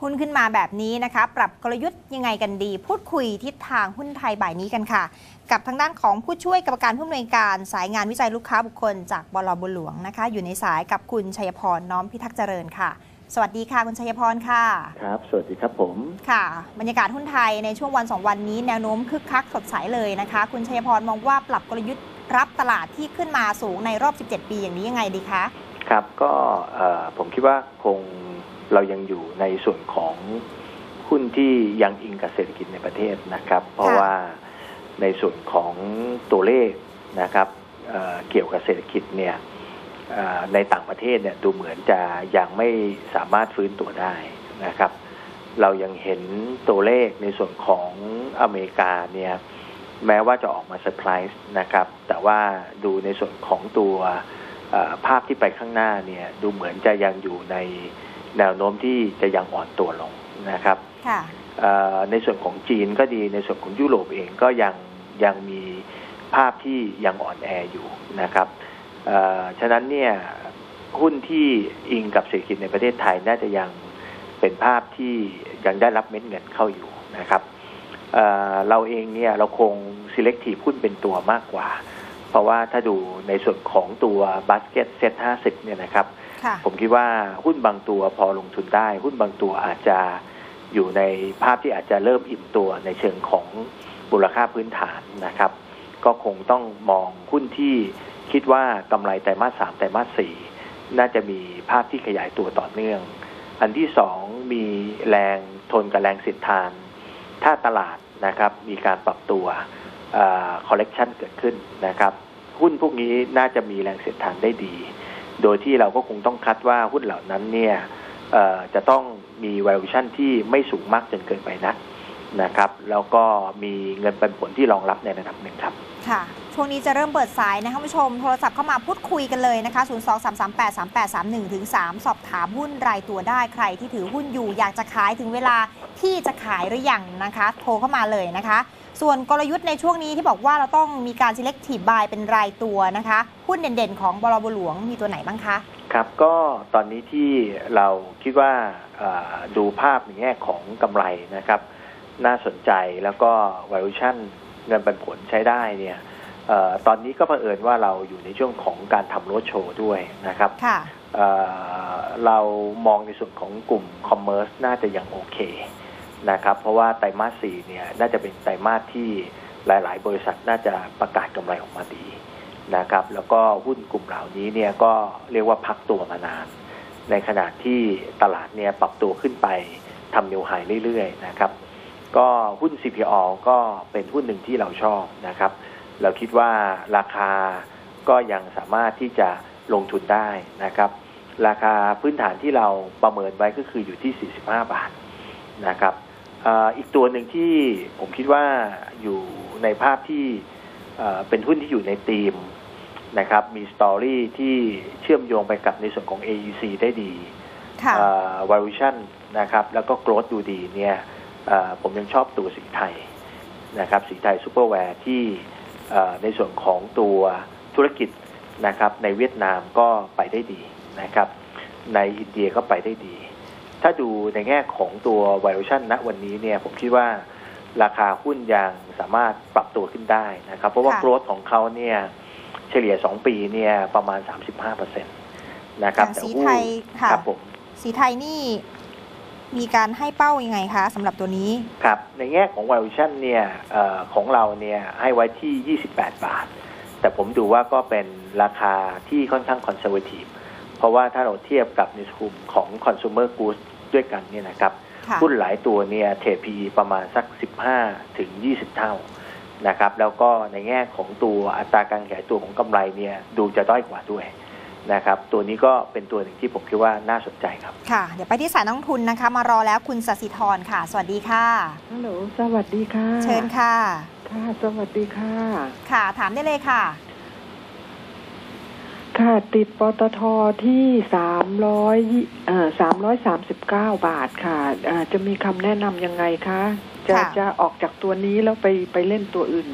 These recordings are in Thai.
หุ้นขึ้นมาแบบนี้นะคะ ปรับกลยุทธ์ยังไงกันดี พูดคุยทิศทางหุ้นไทยบ่ายนี้กันค่ะ กับทางด้านของผู้ช่วยกรรมการผู้อำนวยการสายงานวิจัยลูกค้าบุคคล จากบลบุญหลวงนะคะ อยู่ในสายกับคุณชัยพรน้อมพิทักษ์เจริญค่ะ สวัสดีค่ะคุณชัยพรค่ะ ครับ สวัสดีครับผม ค่ะ บรรยากาศหุ้นไทยในช่วงวัน2วันนี้แนวโน้มคึกคักสดใสเลยนะคะ คุณชัยพรมองว่าปรับกลยุทธ์รับตลาดที่ขึ้นมาสูงในรอบ 17 ปีอย่างนี้ยังไงดีคะ ครับ ก็เอ่อผมคิดว่าคง เรายังอยู่ในส่วนของหุ้นที่ยังอิงกับเศรษฐกิจในประเทศนะครับ เพราะว่าในส่วนของตัวเลขนะครับเเกี่ยวกับเศรษฐกิจเนี่ยในต่างประเทศเนี่ยดูเหมือนจะยังไม่สามารถฟื้นตัวได้นะครับ เรายังเห็นตัวเลขในส่วนของอเมริกาเนี่ยแม้ว่าจะออกมาเซอร์ไพรส์นะครับ แต่ว่าดูในส่วนของตัวภาพที่ไปข้างหน้าเนี่ยดูเหมือนจะยังอยู่ใน แนวโน้มที่จะยังอ่อนตัวลงนะครับค่ะเอ่อในส่วนของจีนก็ดีในส่วนของยุโรปเองก็ยังยังมีภาพที่ยังอ่อนแออยู่นะครับเอ่อฉะนั้นเนี่ยหุ้นที่อิงกับเศรษฐกิจในประเทศไทยน่าจะยังเป็นภาพที่ยังได้รับเม็ดเงินเข้าอยู่นะครับเอ่อเราเองเนี่ยเราคง selective หุ้นเป็นตัวมากกว่า เพราะว่าถ้าดูในส่วนของตัว basket set 50เนี่ยนะครับค่ะ ผมคิดว่าหุ้นบางตัวพอลงทุนได้ หุ้นบางตัวอาจจะอยู่ในภาพที่อาจจะเริ่มอิ่มตัวในเชิงของมูลค่าพื้นฐานนะครับ ก็คงต้องมองหุ้นที่คิดว่ากำไรไตรมาสสามไตรมาสสี่น่าจะมีภาพที่ขยายตัวต่อเนื่อง อันที่สองมีแรงทนกับแรงสิทธาน ถ้าตลาดนะครับมีการปรับตัวคอลเลกชันเกิดขึ้นนะครับ หุ้นพวกนี้น่าจะมีแรงเสียดทานได้ดี โดยที่เราก็คงต้องคัดว่าหุ้นเหล่านั้นเนี่ยจะต้องมี valuation ที่ไม่สูงมากจนเกินไปนักนะครับ แล้วก็มีเงินปันผลที่รองรับในระดับหนึ่งครับ ค่ะ ช่วงนี้จะเริ่มเปิดสายนะคะผู้ชม โทรศัพท์เข้ามาพูดคุยกันเลยนะคะ 0 2 3 3 8 3 8 3 1ถึง3สอบถามหุ้นรายตัวได้ใครที่ถือหุ้นอยู่อยากจะขายถึงเวลา ที่จะขายหรือยังนะคะโทรเข้ามาเลยนะคะ ส่วนกลยุทธ์ในช่วงนี้ที่บอกว่าเราต้องมีการ selective buy เป็นรายตัวนะคะหุ้นเด่นๆ ของบลบหลวงมีตัวไหนบ้างคะ ครับก็ตอนนี้ที่เราคิดว่าดูภาพในแง่ของกำไรนะครับ น่าสนใจแล้วก็ valuation เงินปันผลใช้ได้เนี่ย ตอนนี้ก็เผอิญว่าเราอยู่ในช่วงของการทำโรดโชว์ด้วยนะครับค่ะเอ่อเรามองในส่วนของกลุ่มคอมเมอร์สน่าจะยังโอเคนะครับ เพราะว่าไตรมาสสี่เนี่ยน่าจะเป็นไตรมาสที่หลาย ๆ บริษัทน่าจะประกาศกำไรออกมาดีนะครับ แล้วก็หุ้นกลุ่มเหล่านี้เนี่ยก็เรียกว่าพักตัวมานาน ในขณะที่ตลาดเนี่ยปรับตัวขึ้นไปทำนิวไฮเรื่อย ๆ นะครับ ก็หุ้น CPO ก็เป็นหุ้นหนึ่งที่เราชอบนะครับ เราคิดว่าราคาก็ยังสามารถที่จะลงทุนได้นะครับ ราคาพื้นฐานที่เราประเมินไว้ก็คืออยู่ที่ 45 บาทนะครับเอ่ออีกตัวหนึ่งที่ผมคิดว่าอยู่ในภาพที่เอ่อเป็นหุ้นที่อยู่ในธีมนะครับ มีสตอรี่ที่เชื่อมโยงไปกับในส่วนของ AEC ได้ดีค่ะเอ่อ valuation นะครับ แล้วก็ growth ดูดีเนี่ยเอ่อผมยังชอบตัวสีไทยนะครับ สีไทยซูเปอร์แวร์ที่เอ่อ ในส่วนของตัวธุรกิจนะครับในเวียดนามก็ไปได้ดีนะครับ ในอินเดียก็ไปได้ดี ถ้าดูในแง่ของตัว valuation ณวันนี้เนี่ยผมคิดว่าราคาหุ้นยังสามารถปรับตัวขึ้นได้นะครับ เพราะว่าค่ะ growth ของเขาเนี่ยเฉลี่ย 2 ปีเนี่ยประมาณ 35%นะครับอย่างแต่สีหุ้นไทยค่ะครับผมสีไทยนี่ มีการให้เป้ายังไงคะสำหรับตัวนี้ครับในแง่ของ valuation เนี่ยเออของเราเนี่ยให้ไว้ที่ 28 บาท แต่ผมดูว่าก็เป็นราคาที่ค่อนข้าง conservative เพราะว่าถ้าเราเทียบกับในกลุ่มของ consumer goods ด้วยกันเนี่ยนะครับค่ะหุ้นหลายตัวเนี่ยเทรด PE ประมาณสัก 15 ถึง 20 เท่านะครับ แล้วก็ในแง่ของตัวอัตราการขยายตัวของกำไรเนี่ยดูจะด้อยกว่าด้วย นะครับ ตัวนี้ก็เป็นตัวหนึ่งที่ผมคิดว่าน่าสนใจครับ ค่ะ เดี๋ยวไปที่สายนักลงทุนนะคะ มารอแล้วคุณสสิธรค่ะ สวัสดีค่ะ ฮัลโหล สวัสดีค่ะ เชิญค่ะ ค่ะ สวัสดีค่ะ ค่ะ ถามได้เลยค่ะ ค่ะ ติดปตทที่สามร้อยเอ่อสามร้อยสามสิบเก้าบาทค่ะเอ่อจะมีคำแนะนำยังไงคะจะค่ะจะออกจากตัวนี้แล้วไปไปเล่นตัวอื่น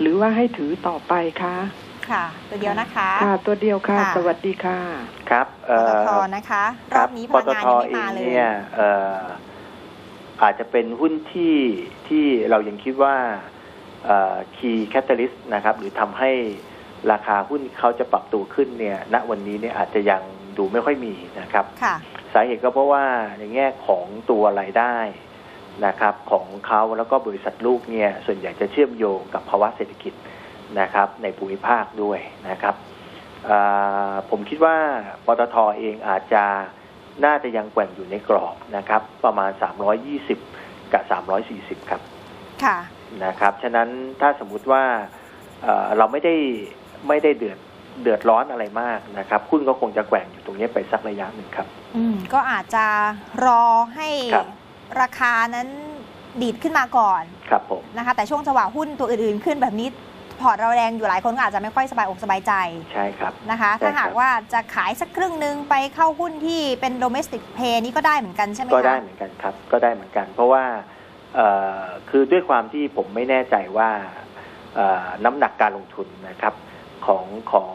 หรือว่าให้ถือต่อไปคะ ค่ะ ตัวเดียวนะคะค่ะตัวเดียวค่ะ ค่ะ สวัสดีค่ะ ครับปเอ่ตอทนะคะรคอรับบนี้พปลังตงานทยังไม่เอมางเลยเนี่ยเอ่ออาจจะเป็นหุ้นที่ที่เรายังคิดว่าคีย์แคตตาลิสต์นะครับ หรือทำให้ราคาหุ้นเขาจะปรับตัวขึ้นเนี่ย ณวันนี้เนี่ยอาจจะยังดูไม่ค่อยมีนะครับ ค่ะ สาเหตุก็เพราะว่าในแง่ของตัวรายได้นะครับของเขาแล้วก็บริษัทลูกเนี่ยส่วนใหญ่จะเชื่อมโยงกับภาวะเศรษฐกิจ นะครับ ในภูมิภาคด้วยนะครับอ่าผมคิดว่าปตทเองอาจจะน่าจะยังแกว่งอยู่ในกรอบนะครับ ประมาณ 320 กับ 340 ครับค่ะนะครับฉะนั้นถ้าสมมุติว่าเอ่อเราไม่ได้ไม่ได้เดือดเดือดร้อนอะไรมากนะครับหุ้นก็คงจะแกว่งอยู่ตรงนี้ไปสักระยะหนึ่งครับ อืมก็อาจจะรอให้ครับราคานั้นดีดขึ้นมาก่อน ครับผมนะคะ แต่ช่วงจังหวะหุ้นตัวอื่นๆ ขึ้นแบบนี้ พอร์ตเราแรงอยู่หลายคนก็อาจจะไม่ค่อยสบายอกสบายใจใช่ครับนะคะใช่ครับถ้าหากว่าจะขายสักครึ่งหนึ่งไปเข้าหุ้นที่เป็น domestic pay นี่ก็ได้เหมือนกันใช่ไหมคะก็ได้เหมือนกันครับ ก็ได้เหมือนกัน เพราะว่าเอ่อคือด้วยความที่ผมไม่แน่ใจว่าเอ่อน้ำหนักการลงทุนนะครับของของ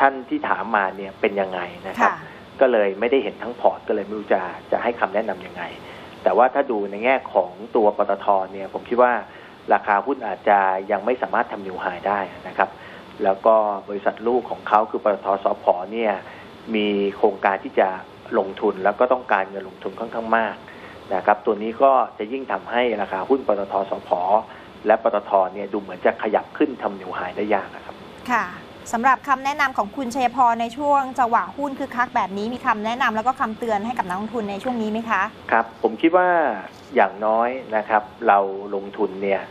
ท่านที่ถามมาเนี่ยเป็นยังไงนะครับค่ะก็เลยไม่ได้เห็นทั้งพอร์ตก็เลยไม่รู้จะจะให้คำแนะนำยังไง แต่ว่าถ้าดูในแง่ของตัวปตทเนี่ยผมคิดว่า ราคาหุ้นอาจจะยังไม่สามารถทำนิวไฮได้นะครับ แล้วก็บริษัทลูกของเขาคือปตทสพเนี่ยมีโครงการที่จะลงทุนแล้วก็ต้องการเงินลงทุนค่อนข้างมากนะครับ ตัวนี้ก็จะยิ่งทำให้ราคาหุ้นปตทสพและปตทเนี่ยดูเหมือนจะขยับขึ้นทำนิวไฮได้ยากนะครับ ค่ะ สำหรับคำแนะนำของคุณชัยพรในช่วงจังหวะหุ้นคือคักแบบนี้มีคำแนะนำแล้วก็คำเตือนให้กับนักลงทุนในช่วงนี้ไหมคะครับผมคิดว่าอย่างน้อยนะครับ เราลงทุนเนี่ย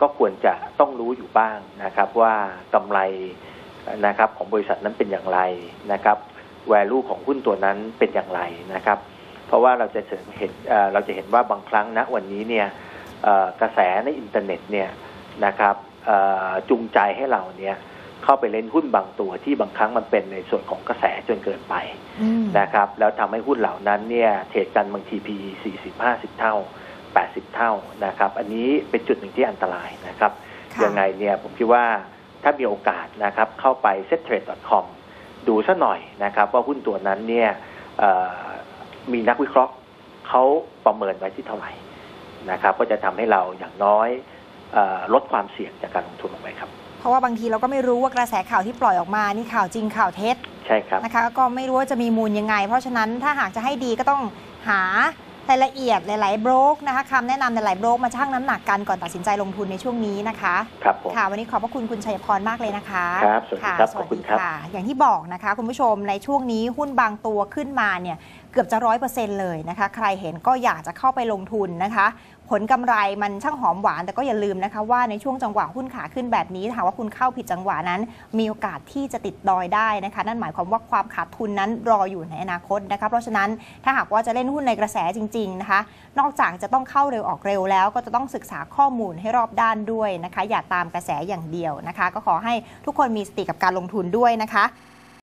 ก็ควรจะต้องรู้อยู่บ้างนะครับ ว่ากำไรนะครับของบริษัทนั้นเป็นอย่างไรนะครับ value ของหุ้นตัวนั้นเป็นอย่างไรนะครับ เพราะว่าเราจะเห็นเราจะเห็นว่าบางครั้งณวันนี้เนี่ยกระแสในอินเทอร์เน็ตเนี่ยนะครับจูงใจให้เราเนี่ย เข้าไปเล่นหุ้นบางตัวที่บางครั้งมันเป็นในส่วนของกระแสจนเกินไปอืมนะครับ แล้วทำให้หุ้นเหล่านั้นเนี่ยเทรดกันบางที PE 40 50 เท่า 80 เท่านะครับ อันนี้เป็นจุดหนึ่งที่อันตรายนะครับค่ะยังไงเนี่ยผมคิดว่าถ้ามีโอกาสนะครับเข้าไป settrade.com ดูซะหน่อยนะครับ ว่าหุ้นตัวนั้นเนี่ยเอ่อมีนักวิเคราะห์เขาประเมินไว้ที่เท่าไหร่นะครับ ก็จะทำให้เราอย่างน้อยเออลดความเสี่ยงจากการลงทุนลงไปครับ เพราะว่าบางทีเราก็ไม่รู้ว่ากระแสข่าวที่ปล่อยออกมานี่ข่าวจริงข่าวเท็จใช่ครับนะคะ ก็ไม่รู้ว่าจะมีมูลยังไง เพราะฉะนั้นถ้าหากจะให้ดีก็ต้องหารายละเอียดหลาย ๆ โบรกนะคะคำแนะนำหลายๆโบรกมาชั่งน้ำหนักกันก่อนตัดสินใจลงทุนในช่วงนี้นะคะครับผมค่ะ วันนี้ขอบพระคุณคุณชัยพรมากเลยนะคะครับสวัสดีครับะขอบคุณครับสวัสดีะอย่างที่บอกนะคะ คุณผู้ชมในช่วงนี้หุ้นบางตัวขึ้นมาเนี่ยเกือบจะร้อยเปอร์เซ็นต์เลยนะคะ ใครเห็นก็อยากจะเข้าไปลงทุนนะคะ ผลกำไรมันช่างหอมหวาน แต่ก็อย่าลืมนะคะว่าในช่วงจังหวะหุ้นขาขึ้นแบบนี้ถ้าหากว่าคุณเข้าผิดจังหวะนั้น มีโอกาสที่จะติดดอยได้นะคะ นั่นหมายความว่าความขาดทุนนั้นรออยู่ในอนาคตนะคะเพราะฉะนั้นถ้าหากว่าจะเล่นหุ้นในกระแสจริงๆนะคะ นอกจากจะต้องเข้าเร็วออกเร็วแล้ว ก็จะต้องศึกษาข้อมูลให้รอบด้านด้วยนะคะ อย่าตามกระแสอย่างเดียวนะคะ ก็ขอให้ทุกคนมีสติกับการลงทุนด้วยนะคะ